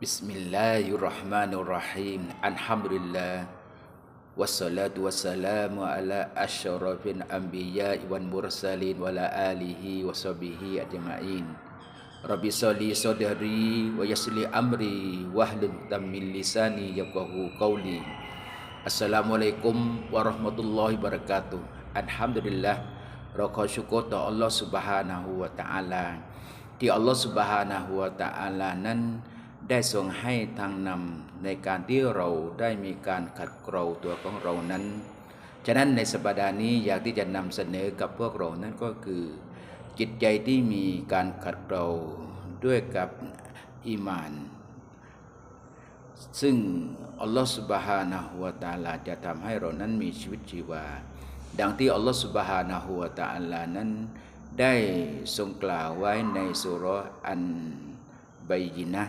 Bismillahirrahmanirrahim. Alhamdulillah. Wassalatu wassalamu ala asyrafil anbiya wal mursalin wa ala alihi wa sahbihi ajma'in. Rabbi sali sadri wa yassli amri wa hlul min lisani yafqahu qawli. Assalamualaikum warahmatullahi wabarakatuh. Alhamdulillah. Rakah syukur ta Allah subhanahu wa ta'ala. Di Allah subhanahu wa ta'ala nan ได้ทรงให้ทางนำในการที่เราได้มีการขัดเกลาตัวของเรานั้น ฉะนั้นในสัปดาห์นี้อยากที่จะนำเสนอกับพวกเรานั้นก็คือ จิตใจที่มีการขัดเกลาด้วยกับอีมาน ซึ่งอัลลอฮฺสุบฮานะฮุวาตาลาจะทำให้เรานั้นมีชีวิตชีวา ดังที่อัลลอฮฺสุบฮานะฮุวาตาลานั้นได้ทรงกล่าวไว้ในสุรอันบยินะ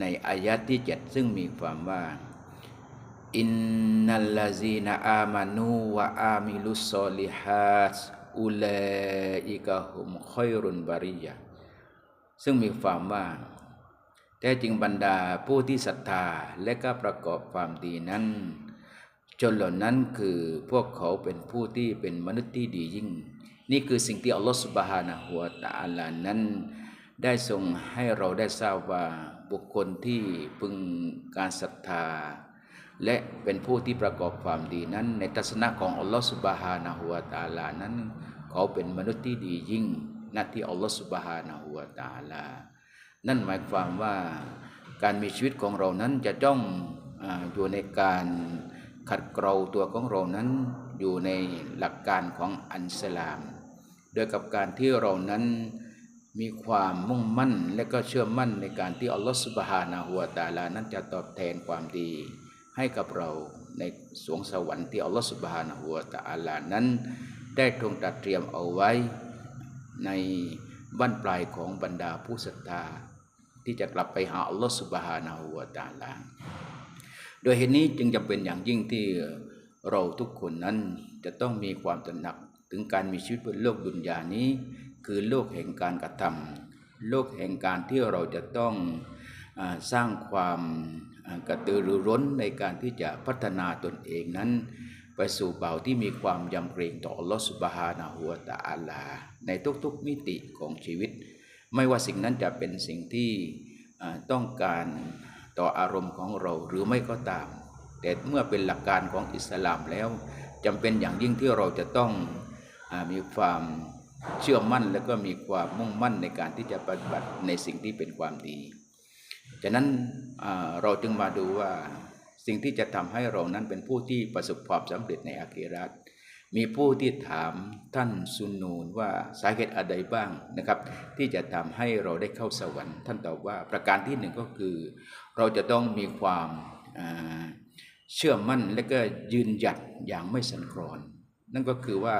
ในอายะที่เจ็ดซึ่งมีความว่าอินนัลลาซีนาอามานูวะอามิลุสซอลิฮัตอุลัยกะฮุมคอยรุนบาริยะซึ่งมีความว่าแท้จริงบรรดาผู้ที่ศรัทธาและก็ประกอบความดีนั้น จนเหล่านั้นคือพวกเขาเป็นผู้ที่เป็นมนุษย์ที่ดียิ่ง นี่คือสิ่งที่อัลลอฮฺสุบฮานะฮุวาตะอาลานั้น ได้ทรงให้เราได้ทราบว่า บุคคลที่พึงการศรัทธา และเป็นผู้ที่ประกอบความดีนั้น ในทัศนะของอัลลอฮฺสุบฮานะฮุวาตาลานั้น เขาเป็นมนุษย์ที่ดียิ่งหน้าที่อัลลอฮฺสุบฮานะฮุวาตาลา นั่นหมายความว่าการมีชีวิตของเรานั้นจะต้องออยู่ในการขัดเกลาตัวของเรานั้นอยู่ในหลักการของอันสลาม โดยกับการที่เรานั้น มีความมุ่งมั่นและก็เชื่อมั่นในการที่อัลลอฮฺสุบฮานะฮุวตาลานั้นจะตอบแทนความดีให้กับเราในสวงสวรรค์ที่อัลลอฮฺสุบฮานะฮุวตาลานั้น ได้ทรงตรัสเตรียมเอาไว้ ในบ้านปลายของบรรดาผู้ศรัทธา ที่จะกลับไปหาอัลลอฮฺสุบฮานะฮุวตาลาโดยเหตุนี้จึงจำเป็นอย่างยิ่งที่เราทุกคนนั้นจะต้องมีความตระหนักถึงการมีชีวิตบนโลกดุนยานี้ คือโลกแห่งการกระทำโลกแห่งการที่เราจะต้องอสร้างความกระตือรือร้นในการที่จะพัฒนาตนเองนั้น ไปสู่เบาที่มีความยำเกรงต่ออัลลอฮฺสุบฮานะฮุวตะอาลา ในทุกๆมิติของชีวิต ไม่ว่าสิ่งนั้นจะเป็นสิ่งที่ต้องการต่ออารมณ์ของเราหรือไม่ก็ตาม แต่เมื่อเป็นหลักการของอิสลามแล้วจำเป็นอย่างยิ่งที่เราจะต้องอมีความ เชื่อมั่นและก็มีความมุ่งมั่นในการที่จะปฏิบัติในสิ่งที่เป็นความดี ฉะนั้นเราจึงมาดูว่าสิ่งที่จะทำให้เรานั้นเป็นผู้ที่ประสบความสำเร็จในอาคีรัตมีผู้ที่ถามท่านซุนนูนว่าสาเหตุอะไรบ้างนะครับ ที่จะทำให้เราได้เข้าสวรรค์ท่านตอบว่าประการที่หนึ่งก็คือ เราจะต้องมีความเชื่อมั่นและก็ยืนหยัดอย่างไม่สันคลอน นั่นก็คือว่า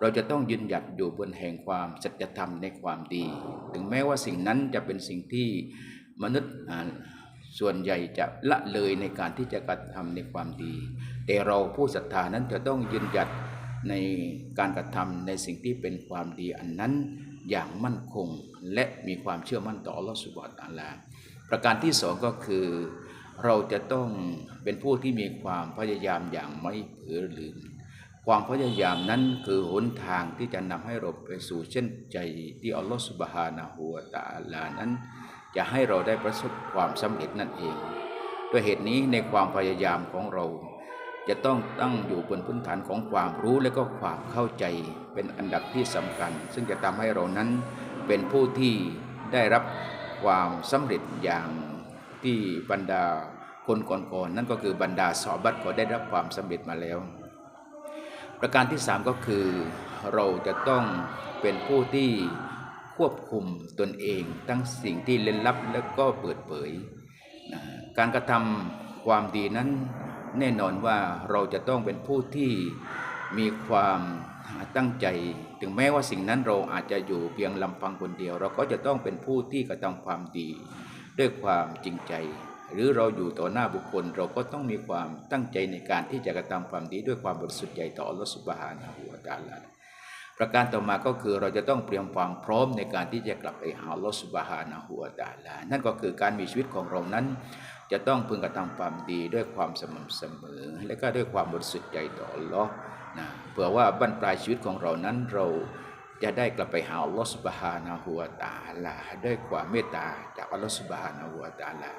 เราจะต้องยืนหยัดอยู่บนแห่งความสัจธรรมในความดี ถึงแม้ว่าสิ่งนั้นจะเป็นสิ่งที่มนุษย์ส่วนใหญ่จะละเลยในการที่จะกระทำในความดี แต่เราผู้ศรัทธานั้นจะต้องยืนหยัดในการกระทำในสิ่งที่เป็นความดีอันนั้นอย่างมั่นคง และมีความเชื่อมั่นต่ออัลลอฮฺสุบฮานะฮูวะตะอาลาประการที่สองก็คือ เราจะต้องเป็นผู้ที่มีความพยายามอย่างไม่เผลอลืม ความพยายามนั้นคือหนทางที่จะนำให้เราไปสู่เช่นใจที่อัลลอฮฺสุบฮานะฮูวตะอาลานั้น จะให้เราได้ประสบความสำเร็จนั่นเอง ด้วยเหตุนี้ในความพยายามของเรา จะต้องตั้งอยู่บนพื้นฐานของความรู้และก็ความเข้าใจเป็นอันดับที่สำคัญ ซึ่งจะทำให้เรานั้นเป็นผู้ที่ได้รับความสำเร็จอย่างที่บรรดาคนก่อนๆนั่นก็คือบรรดาสอบัตก็ได้รับความสำเร็จมาแล้ว ประการที่สามก็คือเราจะต้องเป็นผู้ที่ควบคุมตนเอง ทั้งสิ่งที่เล่นลับและก็เปิดเผยนะการกระทำความดีนั้นแน่นอนว่าเราจะต้องเป็นผู้ที่มีความตั้งใจ ถึงแม้ว่าสิ่งนั้นเราอาจจะอยู่เพียงลำพังคนเดียว เราก็จะต้องเป็นผู้ที่กระทำความดี ด้วยความจริงใจ หรือเราอยู่ต่อหน้าบุคคล เราก็ต้องมีความตั้งใจในการที่จะกระทำความดีด้วยความบริสุทธิ์ใจต่ออัลลอฮฺสุบฮานะฮูวะตาลาประการต่อมาก็คือเราจะต้องเตรียมความพร้อมในการที่จะกลับไปหาอัลลอฮฺสุบฮานะฮูวะตาลา นั่นก็คือการมีชีวิตของเรานั้น จะต้องพึงกระทำความดีด้วยความสม่ำเสมอ และก็ด้วยความบริสุทธิ์ใจต่ออัลลอฮ์นะเผื่อว่าบั้นปลายชีวิตของเรานั้นเราจะได้กลับไปหาอัลลอฮฺสุบฮานะฮูวะตาลา ด้วยความเมตตาจากอัลลอฮฺสุบฮานะฮูวะตาลา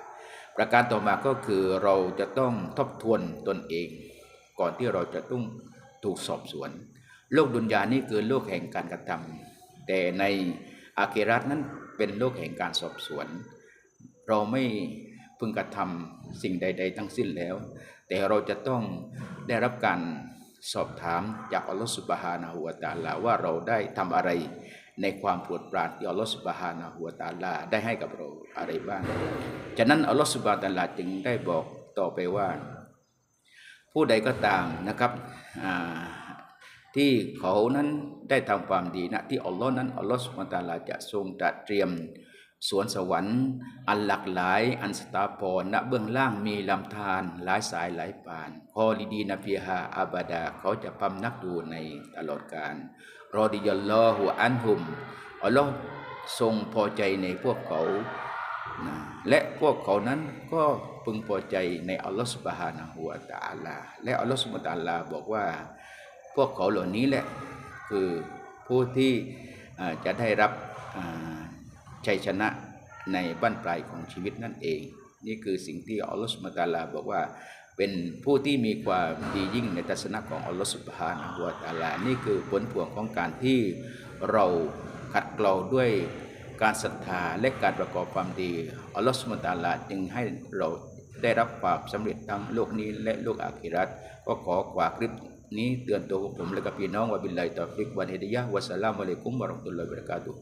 ประการต่อมาก็คือเราจะต้องทบทวนตนเอง ก่อนที่เราจะต้องถูกสอบสวน โลกดุนยานี่คือโลกแห่งการกระทำแต่ในอาเคราตนั้นเป็นโลกแห่งการสอบสวน เราไม่พึงกระทำสิ่งใด ๆ ทั้งสิ้นแล้ว แต่เราจะต้องได้รับการสอบถามจากอัลลอฮฺสุบฮานะฮูวตาลาว่าเราได้ทำอะไร ในความปรดปรานที่อัลลอฮฺสุบฮานะฮูวะตาลาได้ให้กับเราอะไรบ้าง ฉะนั้นอัลลอฮฺสุบฮานะฮูวะตาลาจึงได้บอกต่อไปว่า ผู้ใดก็ตามนะครับที่เขานั้นได้ทำความดีนะที่อัลลอฮ์นั้นอัลลอฮ์สุบฮานะฮูวะตาลาจะทรงตรัสเตรียมสวนสวรรค์อันหลากหลาย อันสตาพรณเบื้องล่างมีลำธารหลายสายหลายปานคอลิดีนาฟิฮาอาบาดาเขาจะพำนักดูในตลอดกาล รอดิยัลลอฮุอันฮุมอัลลอฮ์ทรงพอใจในพวกเขานะและพวกเขานั้นก็พึงพอใจในอัลลอฮฺสุบฮานะฮูวะตาลาและอัลลอฮฺสุบฮานะฮูวะตอาลาบอกว่า พวกเขาเหล่านี้แหละคือผู้ที่จะได้รับชัยชนะในบั้นปลายของชีวิตนั่นเอง นี่คือสิ่งที่อัลลอฮฺสุบฮานะฮูวะตาลาบอกว่า เป็นผู้ที่มีความดียิ่งในทัศนะของอัลลอฮฺสุบฮานะฮูวะตาลานี่คือผลพวงของการที่เราขัดเกลาด้วยการศรัทธาและการประกอบความดีอัลลอฮฺสุบฮานะตาลาจึงให้เราได้รับความสำเร็จทั้งโลกนี้และโลกอาคิรัตก็ขอขวาคลิปนี้เตือนตัวผมและกับพี่น้องว่าบิลลาฮิตอฟิกวันฮิดยะวะสสลามุอะลัยกุมวะราะห์มตุลลอฮิวะบะเราะกาตุฮ์